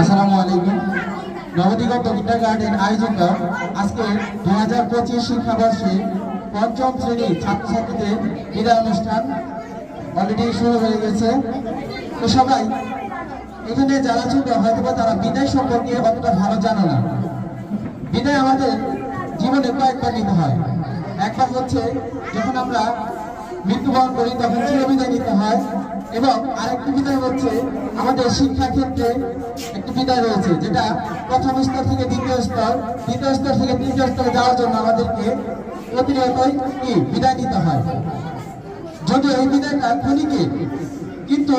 আসসালামু আলাইকুম। নবদিগত কিন্ডার গার্ডেন আয়োজিত আজকে দু হাজার পঁচিশ শিক্ষাবর্ষে পঞ্চম শ্রেণি ছাত্রছাত্রীদের বিদায় অনুষ্ঠান অলরেডি শুরু হয়ে গেছে। তো সবাই, এখানে যারা ছিল হয়তো বা তারা বিদায় সম্পর্কে অতটা ভালো জানো না। বিদায় আমাদের জীবনে কয়েকবার নিতে হয়। একবার হচ্ছে যখন আমরা মৃত্যুবরণ করি, তখন চিরবিদায় নিতে হয়? এবং আরেকটি বিদায় হচ্ছে আমাদের শিক্ষা ক্ষেত্রে একটি বিদায় রয়েছে, যেটা প্রথম স্তর থেকে দ্বিতীয় স্তর দ্বিতীয় স্তর থেকে তৃতীয় স্তরে যাওয়ার জন্য আমাদেরকে প্রতিনিয়তই কি বিদায় নিতে হয়। যদিও এই বিদায়টা ক্ষণিকে কিন্তু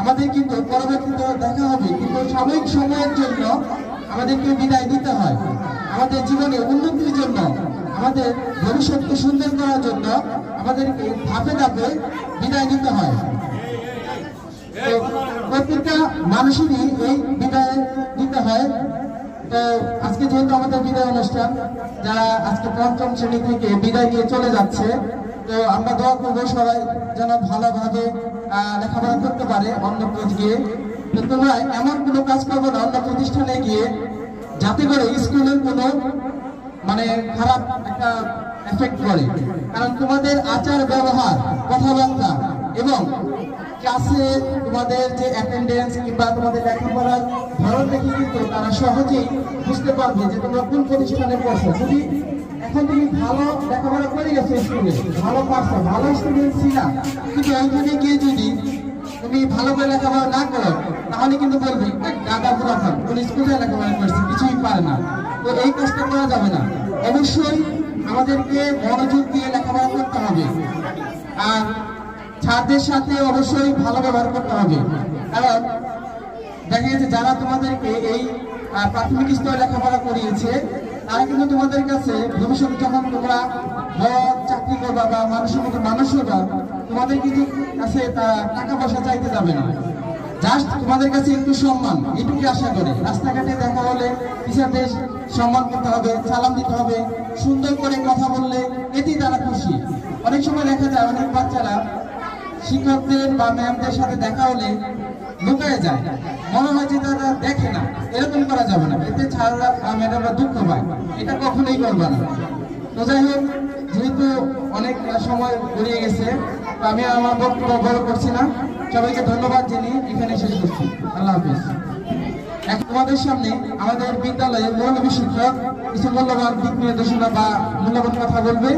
আমাদের কিন্তু পরবর্তীতে দেখা হবে, কিন্তু সাময়িক সময়ের জন্য আমাদেরকে বিদায় দিতে হয়। আমাদের জীবনে উন্নতির জন্য, আমাদের ভবিষ্যৎকে সুন্দর করার জন্য আমাদেরকে ধাপে ধাপে বিদায় নিতে হয়। প্রত্যেকটা মানুষেরই এই বিদায় নিতে হয়। তো আজকে যেহেতু আমাদের বিদায় অনুষ্ঠান, যারা আজকে পঞ্চম শ্রেণি থেকে বিদায় নিয়ে চলে যাচ্ছে, তো আমরা দোয়া করব সবাই যেন ভালোভাবে লেখাপড়া করতে পারে অন্য কোচ গিয়ে। তো তোমরা এমন কোনো কাজ করব না, অন্য প্রতিষ্ঠানে গিয়ে যাতে করে স্কুলের কোনো মানে খারাপ একটা এফেক্ট করে কারণ তোমাদের আচার ব্যবহার, কথাবার্তা এবং ক্লাসে তোমাদের যে অ্যাটেন্ডেন্স কিংবা তোমাদের লেখাপড়ার ধরন দেখে কিন্তু তারা সহজেই বুঝতে পারবে যে তোমরা কোন প্রতিষ্ঠানে পড়ছো। যদি এখন তুমি ভালো লেখাপড়া করে গেছো স্কুলে, ভালো পারছ, ভালো স্টুডেন্ট ছিলা, কিন্তু ওইখানে গিয়ে যদি তুমি ভালো করে লেখাপড়া না করো, তাহলে কিন্তু বলবে দাদা পুরাতন কোন স্কুলে লেখাপড়া করছে, কিছুই পারে না। তো এই কাজটা করা যাবে না। অবশ্যই আমাদেরকে মনোযোগ দিয়ে লেখাপড়া করতে হবে। আর ছাত্রদের সাথে অবশ্যই ভালো ব্যবহার করতে হবে। কারণ দেখা গেছে, যারা তোমাদেরকে এই প্রাথমিক স্তরে লেখাপড়া করিয়েছে, তারা কিন্তু তোমাদের কাছে ভবিষ্যতে যখন তোমরা বড় চাকরি বা মানুষের মতো মানুষ তোমাদের কিন্তু কাছে টাকা পয়সা চাইতে যাবে না। জাস্ট তোমাদের কাছে একটু সম্মান এটুকু আশা করে। রাস্তাঘাটে দেখা হলে টিচারদের সম্মান করতে হবে, সালাম দিতে হবে, সুন্দর করে কথা বললে এতেই তারা খুশি। অনেক সময় দেখা যায় অনেক বাচ্চারা শিক্ষকদের বা ম্যামদের সাথে দেখা হলে লুকিয়ে যায়। মনে হয় যে তারা দেখে না, এরকম করা যাবে না। এতে ছাড়া ম্যাডামরা দুঃখ পায়। এটা কখনোই করবে না। তো যাই হোক কিন্তু অনেক সময় গড়িয়ে গেছে। আমি আমার বক্তব্য বড় করছি না। সবাইকে ধন্যবাদ যিনি এখানে শেষ করছি আল্লাহ হাফিজ। তোমাদের সামনে আমাদের বিদ্যালয়ের মৌলবী শিক্ষক কিছু মূল্যবান দিক নির্দেশনা বা মূল্যবান কথা বলবে।